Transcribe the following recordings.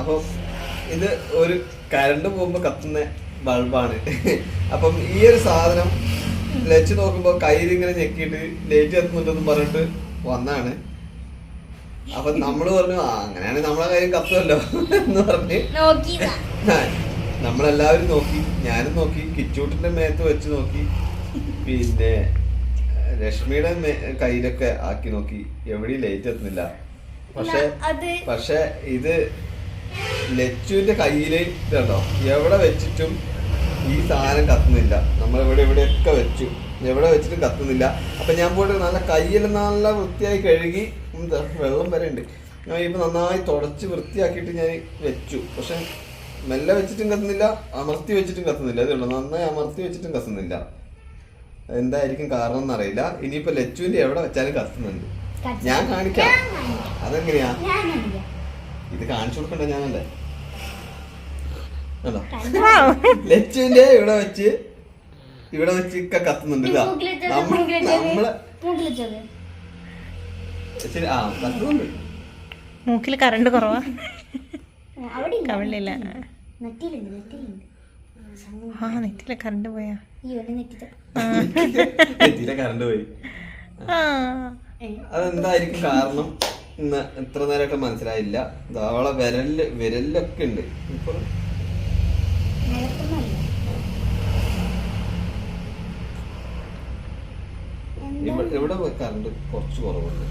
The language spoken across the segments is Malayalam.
അപ്പം ഇത് ഒരു കരണ്ട് പോകുമ്പോ കത്തുന്ന ബൾബാണ്. അപ്പം ഈ ഒരു സാധനം ലച്ച് നോക്കുമ്പോ കയ്യിൽ ഇങ്ങനെ ഞെക്കിയിട്ട് ലേറ്റ് കത്തുന്നുണ്ടെന്ന് പറഞ്ഞിട്ട് വന്നാണ്. അപ്പൊ നമ്മൾ പറഞ്ഞു ആ അങ്ങനെയാണ് നമ്മളെ കാര്യം കത്തുമല്ലോ എന്ന് പറഞ്ഞ് നമ്മളെല്ലാവരും നോക്കി ഞാനും നോക്കി കിച്ചൂട്ടിന്റെ മേത്ത് വെച്ച് നോക്കി. പിന്നെ രശ്മിയുടെ കയ്യിലൊക്കെ ആക്കി നോക്കി. എവിടെയും ലൈറ്റ് എത്തുന്നില്ല. പക്ഷെ പക്ഷെ ഇത് ലച്ചുവിന്റെ കയ്യിൽ കേട്ടോ എവിടെ വെച്ചിട്ടും ഈ സാധനം കത്തുന്നില്ല. നമ്മൾ ഇവിടെ ഇവിടെയൊക്കെ വെച്ചു. എവിടെ വെച്ചിട്ടും കത്തുന്നില്ല. അപ്പൊ ഞാൻ പോയിട്ട് നല്ല കയ്യിൽ നല്ല വൃത്തിയായി കഴുകി എന്താ വെള്ളം വരെ ഉണ്ട്. ഞാൻ ഇപ്പൊ നന്നായി തുടച്ച് വൃത്തിയാക്കിയിട്ട് ഞാൻ വെച്ചു. പക്ഷെ മെല്ലെ വെച്ചിട്ടും കത്തുന്നില്ല അമർത്തി വെച്ചിട്ടും കത്തുന്നില്ല. ഇതുള്ളൂ നന്നായി അമർത്തി വെച്ചിട്ടും കത്തുന്നില്ല. എന്തായിരിക്കും കാരണം എന്നറിയില്ല. ഇനിയിപ്പോ ലച്ചുവിന്റെ എവിടെ വെച്ചാലും കത്തുന്നുണ്ട്. ഞാൻ കാണിക്കാം. അതെങ്ങനെയാ. ഇത് കാണിച്ചു കൊടുക്കണ്ട ഞാനല്ലേ? ലച്ചുവിന്റെ ഇവിടെ വെച്ച് ഇവിടെ വെച്ച് ഒക്കെ കത്തുന്നുണ്ട് നമ്മൾ. ശരി ആ കത്തുന്നുണ്ട്. മൂക്കിൽ കറണ്ട് കുറവാ. ആ, അവിടെ ഇല്ല. കവിളില്ല. ആ നെറ്റിലെ കറണ്ട് പോയാ. നെറ്റിത്തെ. കറണ്ട് പോയി. ആ. അതെന്തായിരിക്കും കാരണം? ഇത്ര നേരമായിട്ട് മനസ്സിലായില്ല. ദാ വിരൽ വിരലൊക്കെ വിരലിലൊക്കെ ഉണ്ട്. ഇപ്പൊ. ഇവിടെ കറണ്ട് കുറച്ച് കുറവുണ്ട്.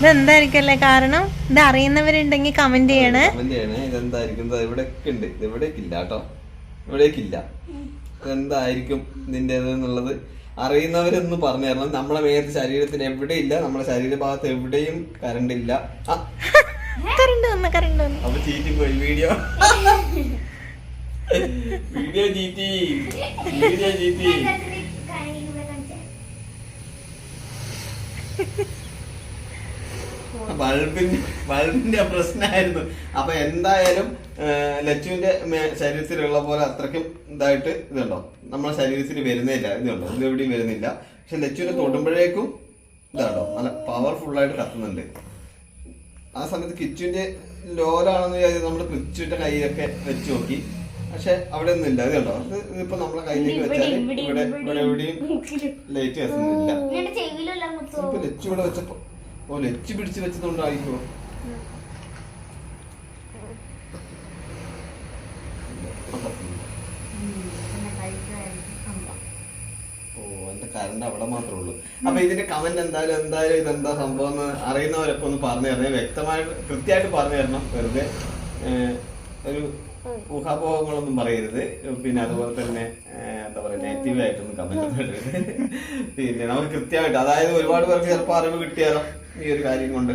ഇതെന്തായിരിക്കല്ലേ കാരണം? ഇത് അറിയുന്നവരുണ്ടെങ്കിൽ കമന്റ് ചെയ്യണേ. കമന്റ് ചെയ്യണേ. ഇതെന്തായിരിക്കും? ദാ ഇവിടെയൊക്കെ ഉണ്ട്. ഇത് ഇവിടേക്കില്ല കേട്ടോ. ഇവിടേക്കില്ല. ഇതെന്തായിരിക്കും ഇതിന്റെ എന്നുള്ളത്? അറിയുന്നവരൊന്ന് പറഞ്ഞു തരണം. നമ്മളെ മേത്ത് ശരീരത്തിന് എവിടെ ഇല്ല നമ്മളെ ശരീര ഭാഗത്ത് എവിടെയും കറണ്ട് ഇല്ല. അപ്പൊ ചീറ്റി പോയി വീഡിയോ. വീഡിയോ ചീറ്റി. വീഡിയോ ചീറ്റി. കാണിച്ചേ. ബൾബിന്റെ പ്രശ്നമായിരുന്നു അപ്പൊ എന്തായാലും ലച്ചുവിന്റെ ശരീരത്തിലുള്ള പോലെ അത്രയ്ക്കും ഇതായിട്ട് ഇതുണ്ടോ? നമ്മുടെ ശരീരത്തിൽ വരുന്നില്ല. ഇതുണ്ടോ? ഇത് എവിടെയും വരുന്നില്ല. പക്ഷെ ലച്ചുവിനെ തൊടുമ്പോഴേക്കും ഇതാണോ? നല്ല പവർഫുൾ ആയിട്ട് കത്തുന്നുണ്ട്. ആ സമയത്ത് കിച്ചുവിന്റെ ലോലാണെന്ന് വിചാരിച്ച് നമ്മൾ കിച്ചുവിന്റെ കൈയൊക്കെ വെച്ച് നോക്കി. പക്ഷെ അവിടെ ഒന്നും ഇല്ല കണ്ടോ? അത് ഇതിപ്പോ നമ്മളെ കയ്യിലേക്ക് വെച്ചാൽ ഇവിടെ, ഇവിടെ എവിടെയും. ലൈറ്റ് കത്തുന്നില്ല? ഇപ്പൊ ലച്ചു ഇവിടെ വെച്ചപ്പോ ഓ ലച്ചു പിടിച്ച് വെച്ചതുകൊണ്ടായിരിക്കോ കറണ്ട് അവിടെ മാത്രമേ ഉള്ളൂ. അപ്പൊ ഇതിന്റെ കമന്റ് എന്തായാലും എന്തായാലും ഇതെന്താ സംഭവം എന്ന് അറിയുന്നവരൊക്കെ ഒന്ന് പറഞ്ഞു തരണേ. വ്യക്തമായിട്ട് കൃത്യമായിട്ട് പറഞ്ഞു തരണം. വെറുതെ ഒരു ഊഹാപോഹങ്ങളൊന്നും പറയരുത്. പിന്നെ അതുപോലെ തന്നെ എന്താ പറയാ നെഗറ്റീവ് ആയിട്ടൊന്നും കമന്റ് പിന്നെ നമുക്ക് കൃത്യമായിട്ട് അതായത് ഒരുപാട് പേർക്ക് ചിലപ്പോൾ അറിവ് കിട്ടിയാലോ? ഈ ഒരു കാര്യം കൊണ്ട്.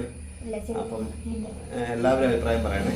അപ്പം എല്ലാവരും അഭിപ്രായം പറയണേ